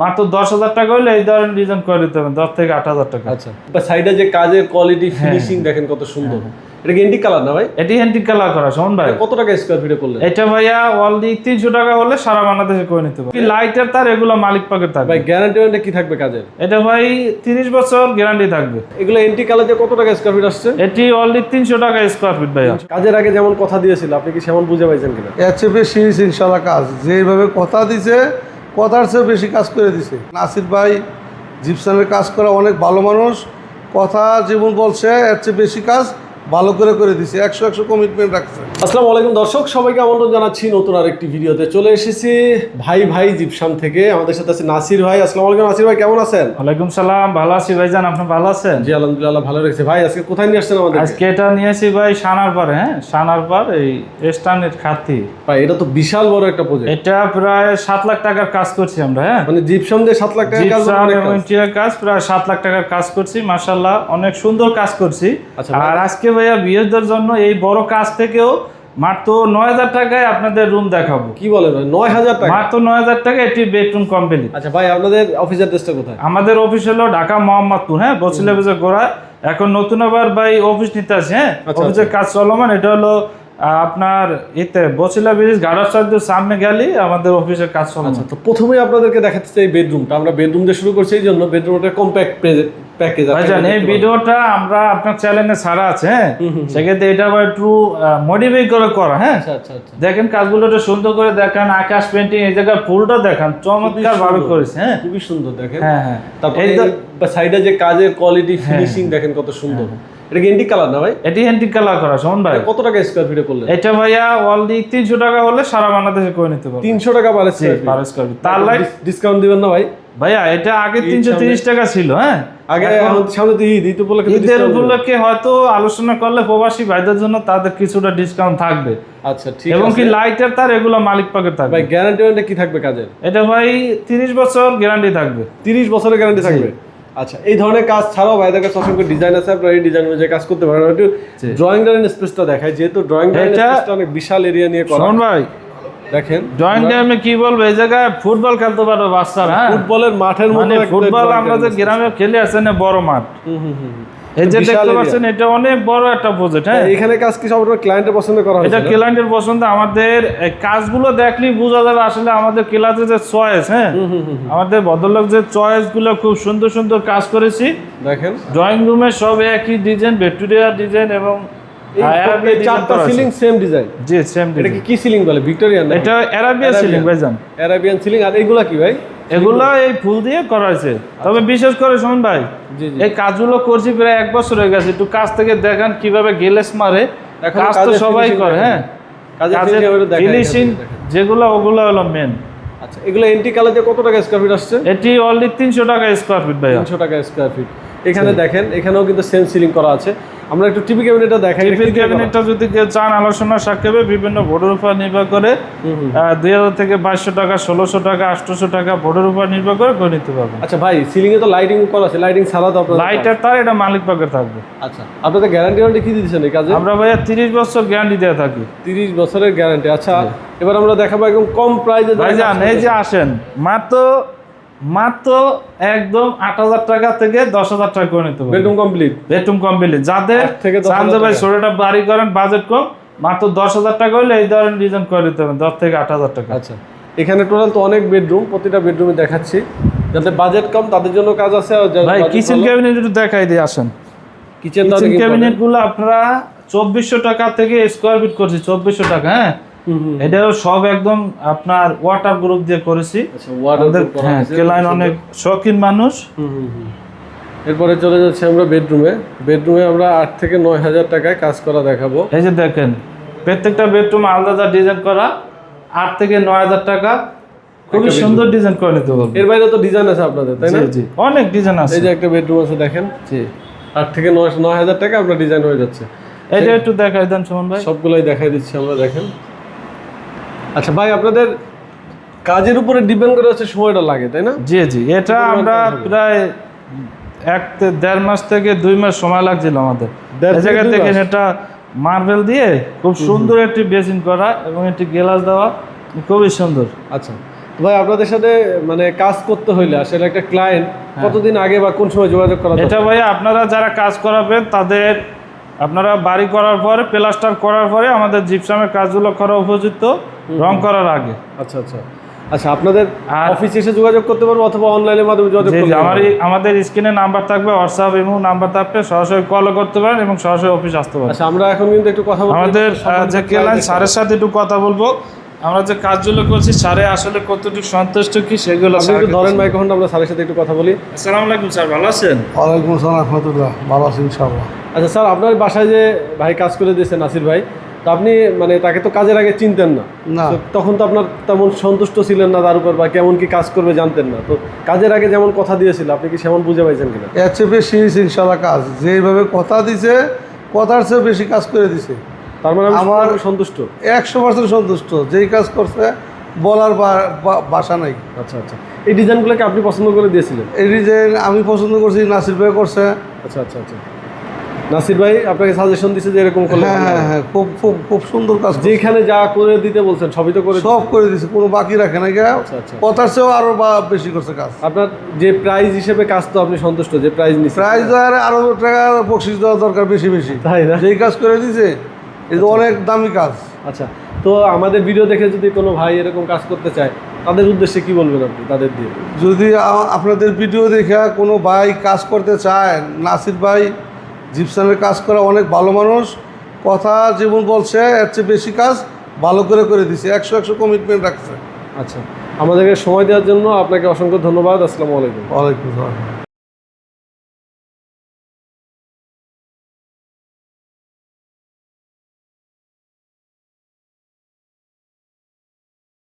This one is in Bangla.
মাত্র দশ হাজার টাকা হলে এই ধরনের ডিজাইন করে দিতে হবে দশ থেকে আট হাজার টাকা। আচ্ছা বা সাইডে যে কাজের কোয়ালিটি ফিনিশিং দেখেন কত সুন্দর। এটা কি এন্টি কালার না ভাই? এটি হ্যান্ডিক কালার করা শোন ভাই। কত টাকা স্কোয়ার ফিটে করলেন? এটা ভাইয়া অলরেডি তিনশো টাকা হলে সারা বাংলাদেশে করে নিতে পারবে লাইটের তার এগুলো মালিক পাকের থাকবে। ভাই গ্যারান্টি ওয়ারেন্টি কি থাকবে কাজের? এটা ভাই তিরিশ বছর গ্যারান্টি থাকবে। এগুলো এন্টি কালার দিয়ে কত টাকা স্কোয়ার ফিট আসছে? এটি অলরেডি তিনশো টাকা স্কোয়ার ফিট ভাইয়া। কাজের আগে যেমন কথা দিয়েছিল আপনি কি সেমন বুঝে পাইছেন কিনা? এর চেয়ে বেশি ইনশাল্লাহ কাজ। যেভাবে কথা দিছে কথার চেয়ে বেশি কাজ করে দিছে। নাসির ভাই জিপসানের কাজ করা অনেক ভালো মানুষ। কথা যেমন বলছে, এর চেয়ে বেশি কাজ ভালো করে করে দিছে একশো একশো কমিটমেন্ট রাখছে। আসসালামু আলাইকুম দর্শক সবাইকে আমন্ত্রণ জানাচ্ছি নতুন আরেকটি ভিডিওতে। চলে এসেছি ভাই ভাই জিপসাম থেকে আমাদের সাথে আছে নাসির ভাই। আসসালামু আলাইকুম নাসির ভাই কেমন আছেন? ওয়ালাইকুম সালাম ভালো আছি ভাইজান আপনি ভালো আছেন? জি আলহামদুলিল্লাহ ভালো রেখেছে ভাই আজকে কোথায় নিয়ে আসছেন আমাদের আজকে এটা নিয়েছি ভাই সানার পরে হ্যাঁ? সানার পর এই স্টানের খাতি। ভাই এটা তো বিশাল বড় একটা প্রজেক্ট এটা প্রায় সাত লাখ টাকার কাজ করছি আমরা হ্যাঁ? মানে জিপসাম দিয়ে সাত লাখ টাকা কাজ এবং কাজ। কাজ প্রায় সাত লাখ টাকার কাজ করছি মার্শাল্লাহ অনেক সুন্দর কাজ করছি। আচ্ছা, আর আজকে ভাইয়া বিয়েদের জন্য এই বড় কাজ থেকেও মাত্র নয় হাজার টাকায় আপনাদের রুম দেখাবো। কি বলে নয় হাজার টাকা? মাত্র নয় হাজার টাকা এটি বেডরুম কমপ্লিট আচ্ছা ভাই আপনাদের অফিস অ্যাড্রেসটা কোথায়? আমাদের অফিস হলো ঢাকা মোহাম্মদপুর হ্যাঁ? বসিলে বেজে গোড়া এখন নতুন আবার ভাই অফিস নিতে আছে হ্যাঁ? আচ্ছা, অফিসের কাজ চলমান এটা হলো আপনার এতে বসিলা ব্রিজ গাড়া সামনে গেলে আমাদের অফিসের কাজ চলমান। আচ্ছা তো প্রথমেই আপনাদেরকে দেখাতে চাই বেডরুমটা আমরা বেডরুম দিয়ে শুরু করছি এই জন্য বেডরুমটা কম্প্যাক্ট প্যাকেজ ভাইজান এই ভিডিওটা আমরা আপনার চ্যানেলে ছাড়া আছে হ্যাঁ? সেক্ষেত্রে এটা আবার একটু মডিফাই করে করা হ্যাঁ? আচ্ছা আচ্ছা আচ্ছা। দেখেন কাজগুলো একটু সুন্দর করে দেখান আকাশ পেন্টিং এই জায়গায় ফুলটা দেখান চমৎকার ভাবে করেছে হ্যাঁ? খুবই সুন্দর দেখেন। হ্যাঁ হ্যাঁ। তারপরে সাইডে যে কাজের কোয়ালিটি ফিনিশিং দেখেন কত সুন্দর। এটা কি কালার না ভাই? এটি হ্যান্ডিক কালার করা শোন ভাই। কত টাকা স্কোয়ার ফিটে করলেন এটা ভাইয়া অলরেডি তিনশো টাকা হলে সারা বাংলাদেশে করে নিতে পারবে তিনশো টাকা পারে পার স্কয়ার ফিট। তার লাইট ডিসকাউন্ট দিবেন না ভাই? ভাইয়া এটা আগে তিনশো তিরিশ টাকা ছিল হ্যাঁ? আগে সামনে তো ঈদ ঈদ উপলক্ষে ঈদের উপলক্ষে হয়তো আলোচনা করলে প্রবাসী ভাইদের জন্য তাদের কিছুটা ডিসকাউন্ট থাকবে। আচ্ছা ঠিক এবং কি লাইটের তার এগুলো মালিক পাকের থাকবে। ভাই গ্যারান্টি ওয়ারেন্টি কি থাকবে কাজের? এটা ভাই তিরিশ বছর গ্যারান্টি থাকবে। তিরিশ বছরের গ্যারান্টি থাকবে? আচ্ছা এই ধরনের কাজ ছাড়াও ভাইদের কাছে অসংখ্য ডিজাইন আছে আপনারা এই ডিজাইন অনুযায়ী কাজ করতে পারেন। একটু ড্রয়িং ডাইনিং স্পেসটা দেখায় যেহেতু ড্রয়িং ডাইনিং স্পেসটা অনেক বিশাল এরিয়া নিয়ে করা। ভাই দেখেন। ড্রয়িং টাইমে কি বলব এই জায়গায় ফুটবল খেলতে পারবে বাচ্চারা হ্যাঁ? ফুটবলের মাঠের মতো মানে ফুটবল আমরা যে গ্রামে খেলে আছেন বড় মাঠ। এই যে দেখতে পাচ্ছেন এটা অনেক বড় একটা প্রজেক্ট হ্যাঁ? এখানে কাজ কি সব ক্লায়েন্টের পছন্দ করা এটা হয়েছে ক্লায়েন্টের পছন্দ আমাদের কাজগুলো দেখলেই বোঝা যাবে আসলে আমাদের ক্লাসে যে চয়েস হ্যাঁ? আমাদের ভদ্রলোক যে চয়েসগুলো খুব সুন্দর সুন্দর কাজ করেছি। দেখেন। ড্রয়িং রুমে সব একই ডিজাইন ভিক্টোরিয়া ডিজাইন এবং চারটা সিলিং সেম ডিজাইন জি সেম এটা কি কি সিলিং বলে? ভিক্টোরিয়ান এটা অ্যারাবিয়া সিলিং ভাইজান। অ্যারাবিয়ান সিলিং আর এইগুলা কি ভাই? এগুলো এই ফুল দিয়ে করা হয়েছে। তবে বিশেষ করে শুনুন ভাই এই কাজগুলো করছি প্রায় এক বছর হয়ে গেছে। একটু কাজ থেকে দেখান কীভাবে গেলেস মারে। কাজ তো সবাই করে হ্যাঁ। কাজের ফিনিশিং যেগুলো ওগুলো হলো মেন আচ্ছা এগুলো এন্টি কালার দিয়ে কত টাকা স্কোয়ার ফিট আসছে? এটি অলরেডি তিনশো টাকা স্কোয়ার ফিট তিনশো টাকা স্কোয়ার ফিট এখানে দেখেন এখানেও কিন্তু সেম সিলিং করা আছে। আমরা একটু টিভি ক্যাবিনেটটা দেখাই টিফিন ক্যাবিনেটটা যদি কেউ চান আলোচনা সাক্ষেপে বিভিন্ন বোর্ডের উপর নির্ভর করে দুই হাজার থেকে বাইশশো টাকা ষোলোশো টাকা আটশোশো টাকা বোর্ডের উপর নির্ভর করে করে নিতে পারবেন। আচ্ছা ভাই সিলিং এ তো লাইটিং করা আছে লাইটিং ছাড়া তো আপনাদের লাইটের তার এটা মালিক পাকের থাকবে। আচ্ছা আপনাদের গ্যারান্টি ওয়ারেন্টি কি দিচ্ছেন এই কাজে? আমরা ভাইয়া তিরিশ বছর গ্যারান্টি দেওয়া থাকি। তিরিশ বছরের গ্যারান্টি আচ্ছা এবার আমরা দেখাবো একদম কম প্রাইসে ভাইজান এই যে আসেন মাত্র মাত্র একদম আট হাজার টাকা থেকে দশ হাজার টাকা করে নিতে বেডরুম কমপ্লিট বেডরুম কমপ্লিট যাদের ভাই। ছোটটা বাড়ি করেন বাজেট কম মাত্র দশ হাজার টাকা হলে এই ধরনের ডিজাইন করে দিতে হবে দশ থেকে আট হাজার টাকা। আচ্ছা। এখানে টোটাল তো অনেক বেডরুম প্রতিটা বেডরুমে দেখাচ্ছি। যাতে বাজেট কম তাদের জন্য কাজ আছে ভাই কিচেন ক্যাবিনেট একটু দেখাই দিয়ে আসেন। কিচেন কিচেন ক্যাবিনেটগুলো আপনারা চব্বিশশো টাকা থেকে স্কোয়ার ফিট করছি চব্বিশশো টাকা হ্যাঁ? এটাও সব একদম আপনার ওয়াটার গ্রুপ দিয়ে করেছি। আচ্ছা আমাদের হ্যাঁ অনেক শৌখিন মানুষ। এরপরে চলে যাচ্ছে আমরা বেডরুমে বেডরুমে আমরা আট থেকে নয় হাজার টাকায় কাজ করা দেখাবো। এই যে দেখেন প্রত্যেকটা বেডরুম আলাদা ডিজাইন করা। আট থেকে নয় হাজার টাকা। খুবই সুন্দর ডিজাইন করে নিতে পারবেন এর বাইরে তো ডিজাইন আছে আপনাদের তাই না? জি জি অনেক ডিজাইন আছে। এই যে একটা বেডরুম আছে দেখেন। জি। আট থেকে নয় নয় হাজার টাকা আপনার ডিজাইন হয়ে যাচ্ছে। এটা একটু দেখাই দেন সুমন ভাই। সবগুলোই দেখাই দিচ্ছি আমরা দেখেন। আচ্ছা ভাই আপনাদের কাজের উপরে ডিপেন্ড করে হচ্ছে সময়টা লাগে তাই না? জি জি এটা আমরা প্রায় এক দেড় মাস থেকে দুই মাস সময় লাগছিল আমাদের। জায়গা থেকে? এটা মার্বেল দিয়ে খুব সুন্দর একটি বেসিন করা এবং একটি গ্লাস দেওয়া খুবই সুন্দর। আচ্ছা ভাই আপনাদের সাথে মানে কাজ করতে হইলে আসলে একটা ক্লায়েন্ট কতদিন আগে বা কোন সময় যোগাযোগ করা এটা? ভাইয়া আপনারা যারা কাজ করাবেন তাদের আপনারা বাড়ি করার পরে প্লাস্টার করার পরে আমাদের জিপসামের কাজগুলো করা উপযুক্ত রং করার আগে। আচ্ছা আচ্ছা। আচ্ছা আপনাদের আর- অফিসে এসে যোগাযোগ করতে পারব অথবা অনলাইনের মাধ্যমে যোগাযোগ করতে আমার আমাদের স্ক্রিনে নাম্বার থাকবে হোয়াটসঅ্যাপ এবং নাম্বার থাকবে সরাসরি কলও করতে পারেন এবং সরাসরি অফিস আসতে পারেন। আচ্ছা আমরা এখন কিন্তু একটু কথা বলব আমাদের যে কেলাইন client-দের স্যারের সাথে একটু কথা বলব। আমরা যে কাজগুলো করছি স্যারে আসলে কতটুকু সন্তুষ্ট কি সেগুলো একটু ধরেন মাইক্রোফোনটা আমরা স্যারের সাথে একটু কথা বলি। আসসালামু আলাইকুম স্যার ভালো আছেন? ওয়ালাইকুম আসসালাম রহমতুল্লাহ ভালো আছি ইনশাআল্লাহ। আচ্ছা স্যার আপনার বাসায় যে ভাই কাজ করে দিয়েছে নাসির ভাই তো আপনি মানে তাকে তো কাজের আগে চিনতেন না। না। তখন তো আপনার তেমন সন্তুষ্ট ছিলেন না তার উপর বা কেমন কি কাজ করবে জানতেন না। তো কাজের আগে যেমন কথা দিয়েছিল আপনি কি সেমন বুঝে পাইছেন কিনা? এর চেয়ে বেশি হয়েছে ইনশাআল্লাহ কাজ। যেভাবে কথা দিছে কথার চেয়ে বেশি কাজ করে দিছে। তার মানে আমার সন্তুষ্ট? একশো পার্সেন্ট সন্তুষ্ট। যেই কাজ করছে বলার বা- বা- নাই। আচ্ছা আচ্ছা। এই ডিজাইনগুলোকে আপনি পছন্দ করে দিয়েছিলেন? এই ডিজাইন আমি পছন্দ করছি নাসির ভাই করছে। আচ্ছা আচ্ছা আচ্ছা। নাসির ভাই আপনাকে সাজেশন দিছে যে এরকম করলে হ্যাঁ হ্যাঁ হ্যাঁ। খুব খুব খুব সুন্দর কাজ। যেখানে যা করে দিতে বলছেন সবই তো করে সব করে দিছে কোনো বাকি রাখে না গা। আচ্ছা, আচ্ছা। কথার চেয়েও আরও বা- বেশি করছে কাজ। আপনার যে প্রাইস হিসেবে কাজ তো আপনি সন্তুষ্ট যে প্রাইস নিচ্ছে। প্রাইস দেওয়ার আরও টাকা বকশিস দেওয়া দরকার বেশি বেশি। তাই না? যেই কাজ করে দিছে এটা অনেক দামি কাজ। আচ্ছা তো আমাদের ভিডিও দেখে যদি কোনো ভাই এরকম কাজ করতে চায় তাদের উদ্দেশ্যে কি বলবেন আপনি তাদের দিয়ে? যদি আপনাদের ভিডিও দেখে কোনো ভাই কাজ করতে চায় নাসির ভাই জিপসানের কাজ করা অনেক ভালো মানুষ কথা যেমন বলছে এর চেয়ে বেশি কাজ ভালো করে করে দিছে একশো একশো কমিটমেন্ট রাখছে। আচ্ছা আমাদেরকে সময় দেওয়ার জন্য আপনাকে অসংখ্য ধন্যবাদ আসসালামু আলাইকুম। ওয়ালাইকুম আসসালাম।